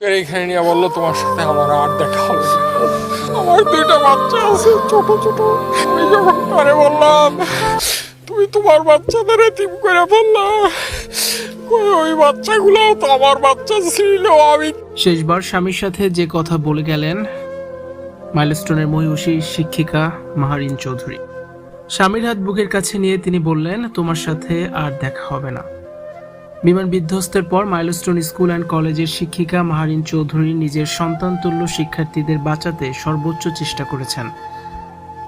বুকের এখানে নিয়ে বলল, তোমার সাথে আমার আর দেখা হবে আমার দুইটা বাচ্চা আছে, ছোট ছোট। আমি যখন করে বললাম, তুমি তোমার বাচ্চাদের এতিম করে বললা ওই বাচ্চাগুলো তো আমার বাচ্চা ছিল, আমি শেষবার স্বামীর সাথে যে কথা বলে গেলেন, মাইলস্টোনের মহিষী শিক্ষিকা মাহারিন চৌধুরী। স্বামীর হাত বুকের কাছে নিয়ে তিনি বললেন, তোমার সাথে আর দেখা হবে না। বিমান বিধ্বস্তের পর মাইলস্টোন স্কুল অ্যান্ড কলেজের শিক্ষিকা মাহারিন চৌধুরী নিজের সন্তানতুল্য শিক্ষার্থীদের বাঁচাতে সর্বোচ্চ চেষ্টা করেছেন।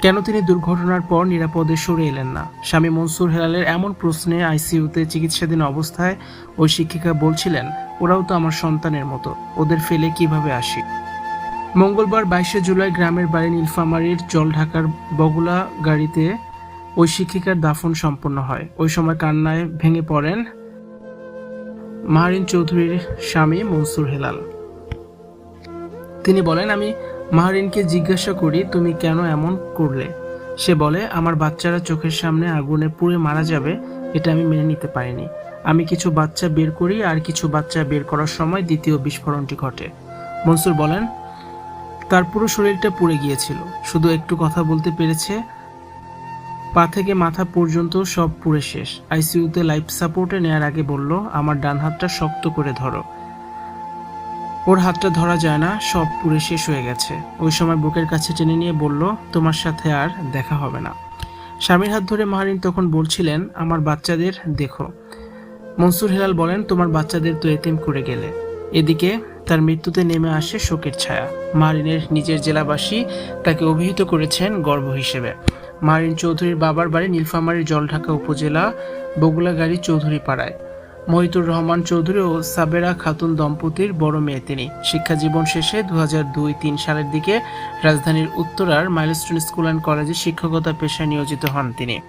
কেন তিনি দুর্ঘটনার পর নিরাপদে সরে এলেন না? স্বামী মনসুর হেলালের এমন প্রশ্নে আইসিইউতে চিকিৎসাধীন অবস্থায় ওই শিক্ষিকা বলছিলেন, ওরাও তো আমার সন্তানের মতো, ওদের ফেলে কীভাবে আসি? মঙ্গলবার বাইশে জুলাই গ্রামের বাড়ি নীলফামারীর জল ঢাকার বগুলা গাড়িতে ওই শিক্ষিকার দাফন সম্পন্ন হয়। ওই সময় কান্নায় ভেঙে পড়েন মাহারিন চৌধুরীর স্বামী মনসুর হেলাল। তিনি বলেন, আমি মাহারিনকে জিজ্ঞাসা করি, তুমি কেন এমন করলে? সে বলে, আমার বাচ্চারা চোখের সামনে আগুনে পুড়ে মারা যাবে, এটা আমি মেনে নিতে পারিনি। আমি কিছু বাচ্চা বের করি আর কিছু বাচ্চা বের করার সময় দ্বিতীয় বিস্ফোরণটি ঘটে। মনসুর বলেন, তার পুরো শরীরটা পুড়ে গিয়েছিল। শুধু একটু কথা বলতে পেরেছে পা থেকে মাথা পর্যন্ত সব পুড়ে শেষ। আইসিইউতে লাইফ সাপোর্টে নেয়ার আগে বলল, আমার ডান হাতটা শক্ত করে ধরো। ওর হাতটা ধরা যায় না, সব পুড়ে শেষ হয়ে গেছে। ওই সময় বুকের কাছে টেনে নিয়ে বলল, তোমার সাথে আর দেখা হবে না। স্বামীর হাত ধরে মাহারিন তখন বলছিলেন, আমার বাচ্চাদের দেখো। মনসুর হেলাল বলেন, তোমার বাচ্চাদের তো এতিম করে গেলে। এদিকে তার মৃত্যুতে নেমে আসে শোকের ছায়া। মারিনের নিজের জেলাবাসী তাকে অভিহিত করেছেন গর্ব হিসেবে। মারিন চৌধুরীর বাবার বাড়ি নীলফামারীর জলঢাকা উপজেলা বগুলাগাড়ি চৌধুরী পাড়ায় মহিতুর রহমান চৌধুরী ও সাবেরা খাতুন দম্পতির বড় মেয়ে তিনি। শিক্ষা জীবন শেষে দু হাজার দুই তিন সালের দিকে রাজধানীর উত্তরার মাইলস্টোন স্কুল অ্যান্ড কলেজে শিক্ষকতা পেশায় নিয়োজিত হন তিনি।